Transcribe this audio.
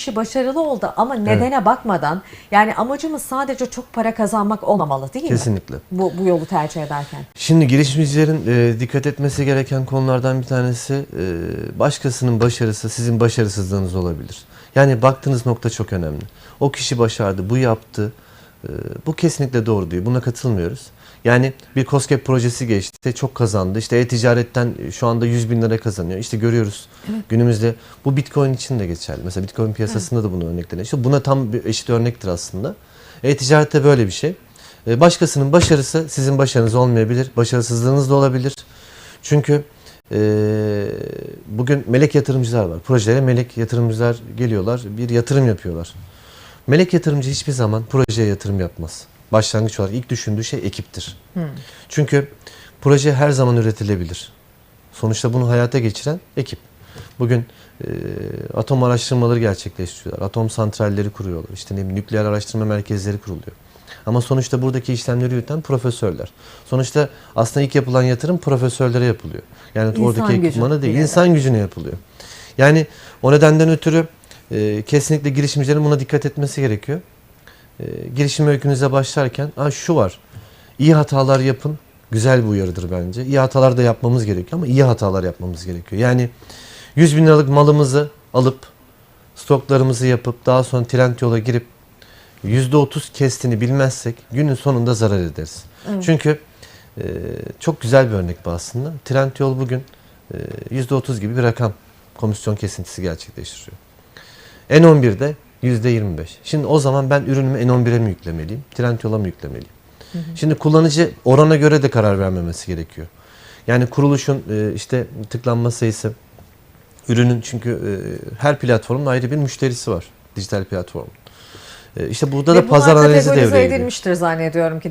kişi başarılı oldu ama nedene bakmadan yani amacımız sadece çok para kazanmak olmamalı değil mi? Kesinlikle. Bu, bu yolu tercih ederken. Şimdi girişimcilerin e, dikkat etmesi gereken konulardan bir tanesi e, başkasının başarısı sizin başarısızlığınız olabilir. Yani baktığınız nokta çok önemli. O kişi başardı, bu yaptı. E, bu kesinlikle doğru değil. Buna katılmıyoruz. Yani bir COSGAP projesi geçti, çok kazandı. İşte e-ticaretten şu anda 100 bin lira kazanıyor. İşte görüyoruz günümüzde. Bu Bitcoin için de geçerli. Mesela Bitcoin piyasasında da bunu örnekleniyor. İşte buna tam bir eşit örnektir aslında. E-ticarette böyle bir şey. E, Başkasının başarısı sizin başarınız olmayabilir. Başarısızlığınız da olabilir. Çünkü e, bugün melek yatırımcılar var. Projelere melek yatırımcılar geliyorlar. Bir yatırım yapıyorlar. Melek yatırımcı hiçbir zaman projeye yatırım yapmaz. Başlangıç olarak ilk düşündüğü şey ekiptir. Çünkü proje her zaman üretilebilir. Sonuçta bunu hayata geçiren ekip. Bugün e, atom araştırmaları gerçekleştiriyorlar. Atom santralleri kuruyorlar. İşte ne nükleer araştırma merkezleri kuruluyor. Ama sonuçta buradaki işlemleri yürüten profesörler. Sonuçta aslında ilk yapılan yatırım profesörlere yapılıyor. Yani İnsan oradaki ekipmana değil, bir insan gücüne yapılıyor. Yani o nedenden ötürü e, kesinlikle girişimcilerin buna dikkat etmesi gerekiyor. E, girişim öykünüze başlarken ha şu var. İyi hatalar yapın. Güzel bir uyarıdır bence. İyi hatalar da yapmamız gerekiyor ama iyi hatalar yapmamız gerekiyor. Yani 100 bin liralık malımızı alıp stoklarımızı yapıp daha sonra trend yola girip %30 kestiğini bilmezsek günün sonunda zarar ederiz. Çünkü e, çok güzel bir örnek bu aslında. Trend yol bugün e, %30 gibi bir rakam komisyon kesintisi gerçekleştiriyor. N11'de %25. Şimdi o zaman ben ürünümü N11'e mi yüklemeliyim? Trendyol'a mı yüklemeliyim? Şimdi kullanıcı orana göre de karar vermemesi gerekiyor. Yani kuruluşun e, işte tıklanma sayısı, ürünün çünkü e, her platformun ayrı bir müşterisi var. Dijital platformun. E, işte burada Ve da pazar analizi devreye giriyor. edilmiştir zannediyorum ki değil